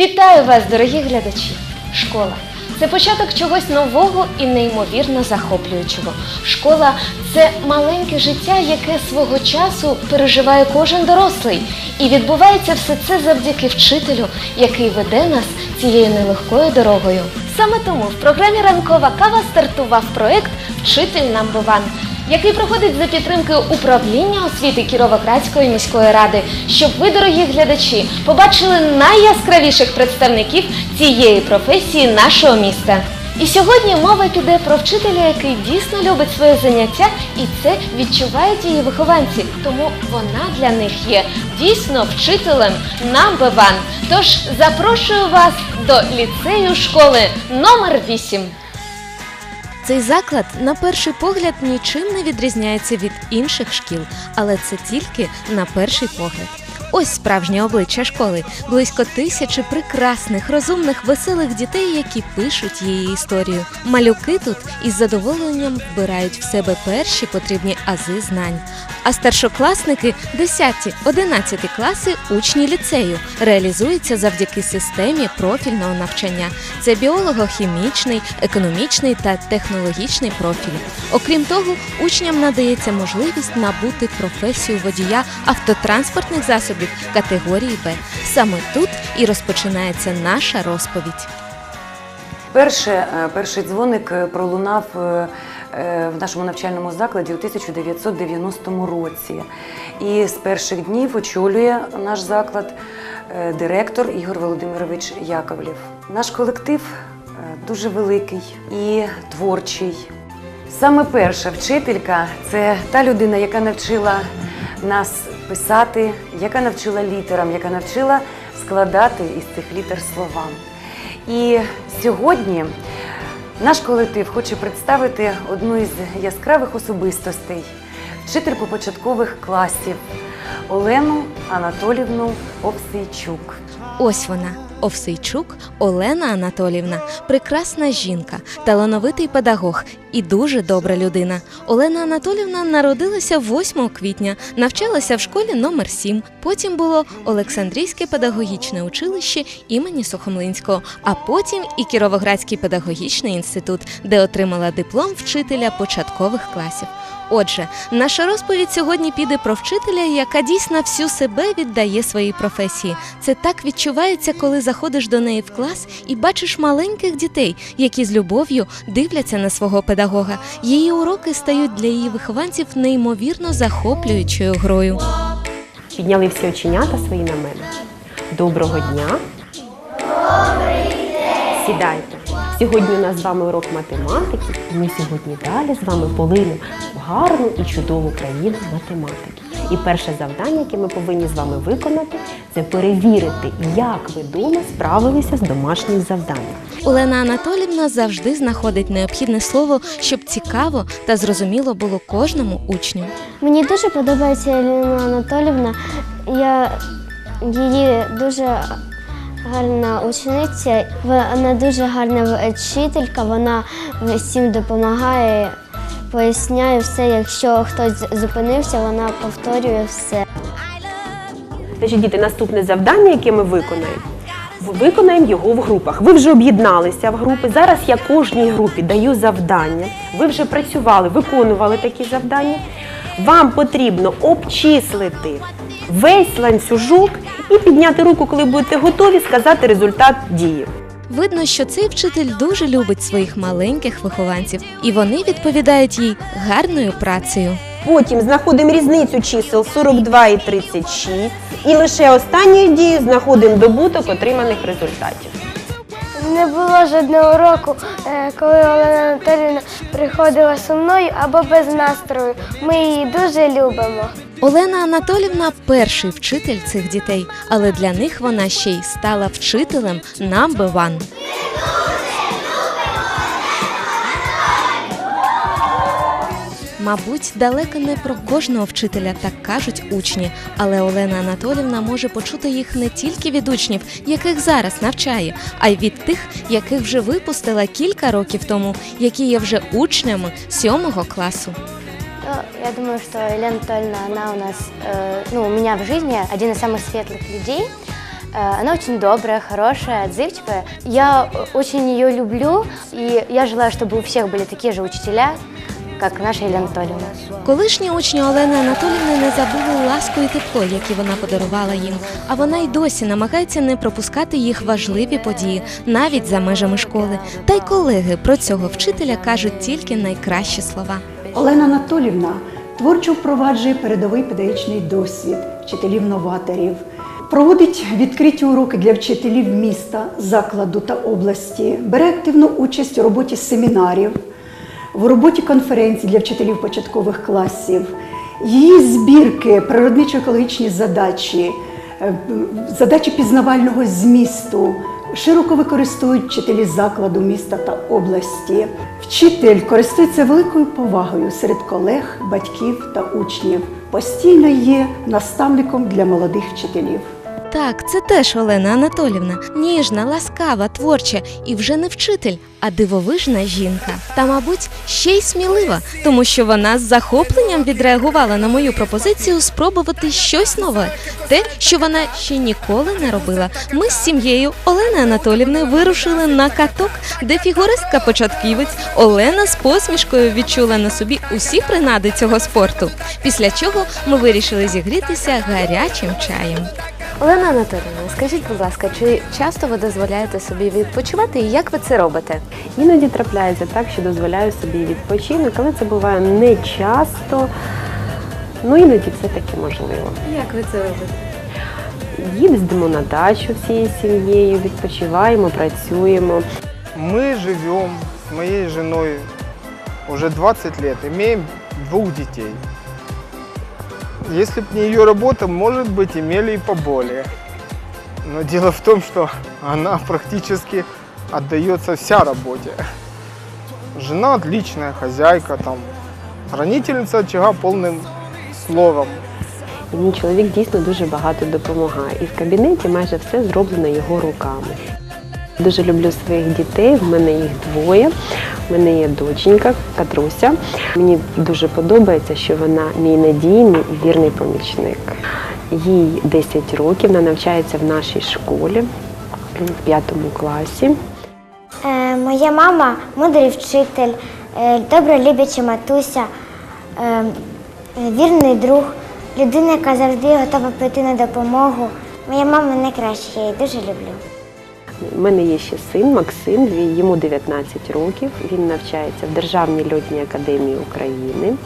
Вітаю вас, дорогі глядачі! Школа це початок чогось нового і неймовірно захоплюючого. Школа це маленьке життя, яке свого часу переживає кожен дорослий. І відбувається все це завдяки вчителю, який веде нас цією нелегкою дорогою. Саме тому в програмі Ранкова кава стартував проект Вчитель number one», який проходить за підтримки управління освіти Кіровоградської міської ради, щоб ви, дорогі глядачі, побачили найяскравіших представників цієї професії нашого міста. І сьогодні мова піде про вчителя, який дійсно любить своє заняття, і це відчувають її вихованці. Тому вона для них є дійсно вчителем number one. Тож запрошую вас до ліцею школи номер 8. Цей заклад на перший погляд нічим не відрізняється від інших шкіл, але це тільки на перший погляд. Ось справжнє обличчя школи, близько тисячі прекрасних, розумних, веселих дітей, які пишуть її історію. Малюки тут із задоволенням вбирають в себе перші потрібні ази знань. А старшокласники 10-11 класи учні ліцею реалізуються завдяки системі профільного навчання. Це біолого-хімічний, економічний та технологічний профілі. Окрім того, учням надається можливість набути професію водія автотранспортних засобів категорії Б. Саме тут і розпочинається наша розповідь. Перше, е, перший дзвоник е, пролунав е, в нашому навчальному закладі у 1990 році. І з перших днів очолює наш заклад е, директор Ігор Володимирович Яковлів. Наш колектив е, дуже великий і творчий. Саме перша вчителька це та людина, яка навчила нас писати, яка навчила літерам, яка навчила складати із цих літер слова. І сьогодні наш колектив хоче представити одну із яскравих особистостей, вчительку початкових класів Олену Анатолівну Овсейчук. Ось вона. Овсейчук Олена Анатолівна, прекрасна жінка, талановитий педагог і дуже добра людина. Олена Анатолівна народилася 8 квітня, навчалася в школі номер 7 Потім було Олександрійське педагогічне училище імені Сухомлинського, а потім і Кіровоградський педагогічний інститут, де отримала диплом вчителя початкових класів. Отже, наша розповідь сьогодні піде про вчителя, яка дійсно всю себе віддає своїй професії. Це так відчувається, коли заходиш до неї в клас і бачиш маленьких дітей, які з любов'ю дивляться на свого педагога. Її уроки стають для її вихованців неймовірно захоплюючою грою. Підняли всі оченята свої на мене. Доброго дня. Сідайте. Сьогодні у нас з вами урок математики, і ми сьогодні далі з вами полинемо в гарну і чудову країну математики. І перше завдання, яке ми повинні з вами виконати, це перевірити, як ви дома справилися з домашнім завданням. Олена Анатолівна завжди знаходить необхідне слово, щоб цікаво та зрозуміло було кожному учню. Мені дуже подобається Еліна Анатолівна. Я її дуже гарна учениця. Вона дуже гарна вчителька. Вона всім допомагає, поясняє все. Якщо хтось зупинився, вона повторює все. Значить, діти, наступне завдання, яке ми виконаємо, виконаємо його в групах. Ви вже об'єдналися в групи. Зараз я кожній групі даю завдання. Ви вже працювали, виконували такі завдання. Вам потрібно обчислити весь ланцюжок і підняти руку, коли будете готові, сказати результат дії. Видно, що цей вчитель дуже любить своїх маленьких вихованців, і вони відповідають їй гарною працею. Потім знаходимо різницю чисел 42 і 36. І лише останньою дією знаходимо добуток отриманих результатів. Не було жодного року, е, коли Олена Анатолівна приходила сумною або без настрою. Ми її дуже любимо. Олена Анатолівна перший вчитель цих дітей, але для них вона ще й стала вчителем number one. Мабуть, далеко не про кожного вчителя так кажуть учні, але Олена Анатолівна може почути їх не тільки від учнів, яких зараз навчає, а й від тих, яких вже випустила кілька років тому, які є вже учнями сьомого класу. Ну, Я думаю, что Елена Анатольевна, она у нас, э, ну, у меня в жизни один из самых светлых людей. Э, Она очень добрая, хорошая, отзывчивая. Я э, очень ее люблю, и я желаю, чтобы у всех были такие же учителя, как наша Елена Анатольевна. Колишні учні Олени Анатолівни не забули ласку і тепло, які вона подарувала їм. А вона й досі намагається не пропускати їх важливі події, навіть за межами школи. Та й колеги про цього вчителя кажуть тільки найкращі слова. Олена Анатолівна творчо впроваджує передовий педагогічний досвід вчителів-новаторів, проводить відкриті уроки для вчителів міста, закладу та області, бере активну участь у роботі семінарів, в роботі конференцій для вчителів початкових класів. Її збірки, природничо-екологічні задачі, е, задачі пізнавального змісту широко використовують вчителі закладу міста та області. Вчитель користується великою повагою серед колег, батьків та учнів. Постійно є наставником для молодих вчителів. Так, це теж Олена Анатолівна. Ніжна, ласкава, творча і вже не вчитель, а дивовижна жінка. Та, мабуть, ще й смілива, тому що вона з захопленням відреагувала на мою пропозицію спробувати щось нове, те, що вона ще ніколи не робила. Ми з сім'єю Олени Анатолівни вирушили на каток, де фігуристка початківець Олена з посмішкою відчула на собі усі принади цього спорту. Після чого ми вирішили зігрітися гарячим чаєм. Олена Анатолійовна, скажіть, будь ласка, чи часто ви дозволяєте собі відпочивати і як ви це робите? Іноді трапляється так, що дозволяю собі відпочинок, але це буває не часто. Ну іноді це таки можливо. Як ви це робите? Їздимо на дачу всією сім'єю, відпочиваємо, працюємо. Мы живем с моей женой уже 20 лет, имеем двух детей. Если бы не ее работа, может быть, имели и поболее. Но дело в том, что она практически отдается вся работе. Жена отличная хозяйка, там, хранительница очага полным словом. І мій чоловік дійсно дуже багато допомагає. І в кабінеті майже все зроблено його руками. Дуже люблю своїх дітей, в мене їх двоє. Мене є доченька Катруся. Мені дуже подобається, що вона мій надійний і вірний помічник. Їй 10 років, вона навчається в нашій школі в п'ятому класі. Е, моя мама мудрий вчитель, е, добра любляча матуся, е, вірний друг, людина, яка завжди готова прийти на допомогу. Моя мама найкраща, я її дуже люблю. У мене є ще син Максим, йому 19 років. Він навчається в Державній льотній академії України.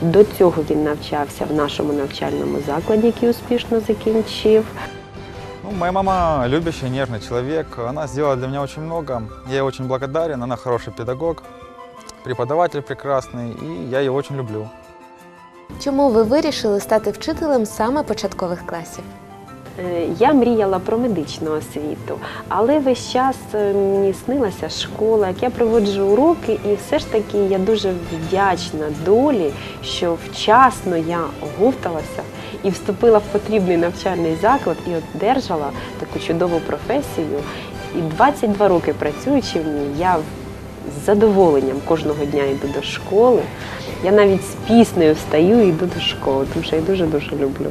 До цього він навчався в нашому навчальному закладі, який успішно закінчив. Ну, моя мама любящий, нежный человек. Она сделала для меня очень много. Я ей очень благодарен. Она хороший педагог, преподаватель прекрасный, и я ее очень люблю. Чому ви вирішили стати вчителем саме початкових класів? Е, Я мріяла про медичну освіту, але весь час е, мені снилася школа, як я проводжу уроки, і все ж таки я дуже вдячна долі, що вчасно я оговталася і вступила в потрібний навчальний заклад і одержала таку чудову професію. І 22 роки працюючи в ній, я з задоволенням кожного дня йду до школи. Я навіть з піснею встаю і йду до школи, тому що я дуже дуже люблю.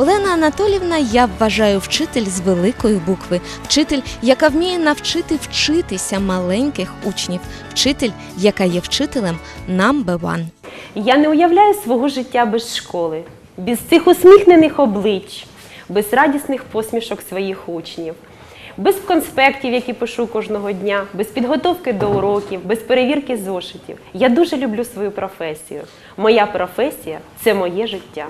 Олена Анатолівна, я вважаю вчитель з великої букви, вчитель, яка вміє навчити вчитися маленьких учнів, вчитель, яка є вчителем number one. Я не уявляю свого життя без школи, без цих усміхнених облич, без радісних посмішок своїх учнів, без конспектів, які пишу кожного дня, без підготовки до уроків, без перевірки зошитів. Я дуже люблю свою професію. Моя професія це моє життя.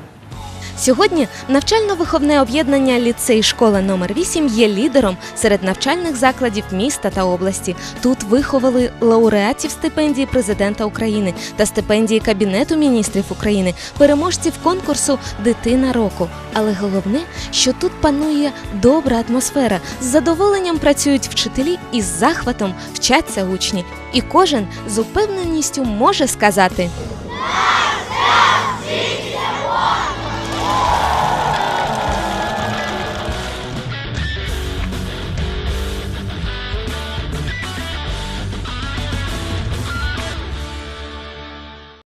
Сьогодні навчально-виховне об'єднання ліцей школа номер 8 є лідером серед навчальних закладів міста та області. Тут виховали лауреатів стипендії президента України та стипендії Кабінету міністрів України, переможців конкурсу Дитина року. Але головне, що тут панує добра атмосфера. З задоволенням працюють вчителі і з захватом вчаться учні. І кожен з упевненістю може сказати.